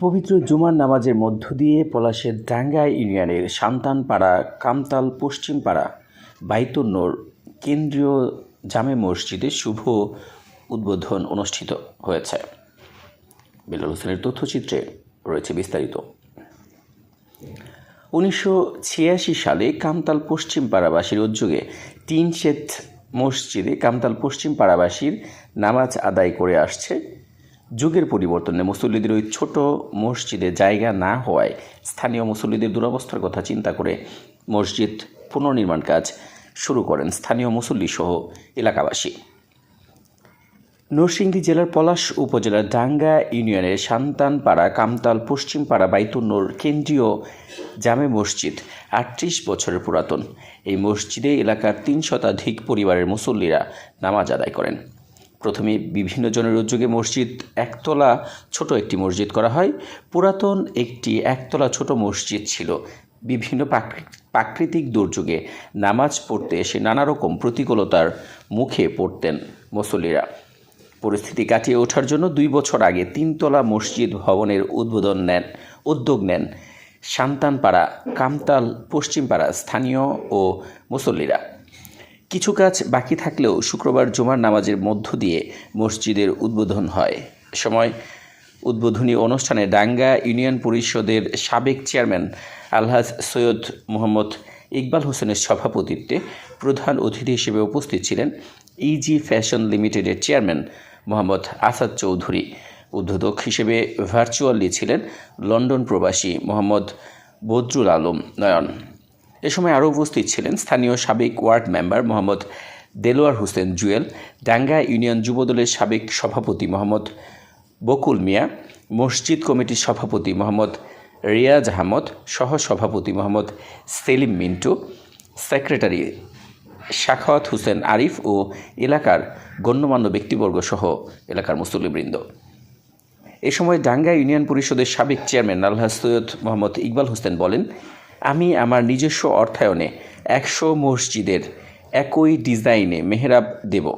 পবিত্র জুমার নামাজের মধ্য দিয়ে পলাশের ডাঙ্গা ইউনিয়নের সান্তানপাড়া কামতাল, পশ্চিমপাড়া, বাইতুন্নর কেন্দ্রীয় জামে মসজিদে শুভ উদ্বোধন অনুষ্ঠিত হয়েছে। বেলাল হোসেনের তথ্যচিত্রে রয়েছে বিস্তারিত। উনিশশো ছিয়াশি সালে কামতাল পশ্চিম পাড়াবাসীর উদ্যোগে শেত মসজিদে কামতাল পশ্চিম পাড়াবাসীর নামাজ আদায় করে আসছে যুগের পরিবর্তনে মুসল্লিদের ওই ছোট মসজিদে জায়গা না হওয়ায় স্থানীয় মুসল্লিদের দুরবস্থার কথা চিন্তা করে মসজিদ পুনর্নির্মাণ কাজ শুরু করেন স্থানীয় মুসল্লি সহ এলাকাবাসী। নরসিংদী জেলার পলাশ উপজেলার ডাঙ্গা ইউনিয়নের সান্তানপাড়া কামতাল, পশ্চিমপাড়া, বাইতুন্নর কেন্দ্রীয় জামে মসজিদ আটত্রিশ বছরের পুরাতন। এই মসজিদে এলাকার তিন শতাধিক পরিবারের মুসল্লিরা নামাজ আদায় করেন। প্রথমে বিভিন্ন জনের উদ্যোগে মসজিদ একতলা ছোট একটি মসজিদ করা হয়। পুরাতন একটি একতলা ছোট মসজিদ ছিল। বিভিন্ন প্রাকৃ- প্রাকৃতিক দুর্যোগে নামাজ পড়তে এসে নানা রকম প্রতিকূলতার মুখে পড়তেন মুসল্লিরা। পরিস্থিতি কাটিয়ে ওঠার জন্য দুই বছর আগে তিনতলা মসজিদ ভবনের উদ্বোধন নেন, উদ্যোগ নেন সান্তানপাড়া কামতাল, পশ্চিমপাড়া স্থানীয় ও মুসল্লিরা। কিছু কাজ বাকি থাকলেও শুক্রবার জুমার নামাজের মধ্য দিয়ে মসজিদের উদ্বোধন হয়। সময় উদ্বোধনী অনুষ্ঠানে ডাঙ্গা ইউনিয়ন পরিষদের সাবেক চেয়ারম্যান আলহাজ সৈয়দ মোহাম্মদ ইকবাল হোসেনের সভাপতিত্বে প্রধান অতিথি হিসেবে উপস্থিত ছিলেন ইজি ফ্যাশন লিমিটেডের চেয়ারম্যান মোহাম্মদ আসাদ চৌধুরী। উদ্বোধক হিসেবে ভার্চুয়ালি ছিলেন লন্ডন প্রবাসী মোহাম্মদ বদরুল আলম নয়ন। এ সময় আরও উপস্থিত ছিলেন স্থানীয় সাবেক ward member Mohammad Delwar Hossain Jewel, Danga union যুবদলের সাবেক সভাপতি মোহাম্মদ বকুল মিয়া, মসজিদ কমিটির সভাপতি মোহাম্মদ রিয়াজ আহমদ, সহ সভাপতি মোহাম্মদ সেলিম মিন্টু, সেক্রেটারি শাখাওয়াত হোসেন আরিফ ও এলাকার গণ্যমান্য ব্যক্তিবর্গ সহ এলাকার মুসল্লিবৃন্দ। এ সময় ডাঙ্গা ইউনিয়ন পরিষদের সাবেক চেয়ারম্যান আলহাজ সৈয়দ মোহাম্মদ ইকবাল হোসেন বলেন আমি আমার নিজস্ব অর্থায়নে একশো মসজিদের একই ডিজাইনে মেহরাব দেব।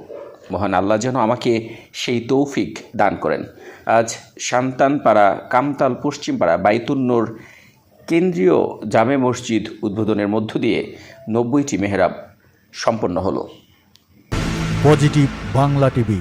মহান আল্লাহ যেন আমাকে সেই তৌফিক দান করেন। আজ সান্তানপাড়া, কামতাল, পশ্চিমপাড়া, বাইতুন্নর কেন্দ্রীয় জামে মসজিদ উদ্বোধনের মধ্য দিয়ে নব্বইটি মেহরাব সম্পন্ন হলো। Positive Bangla TV.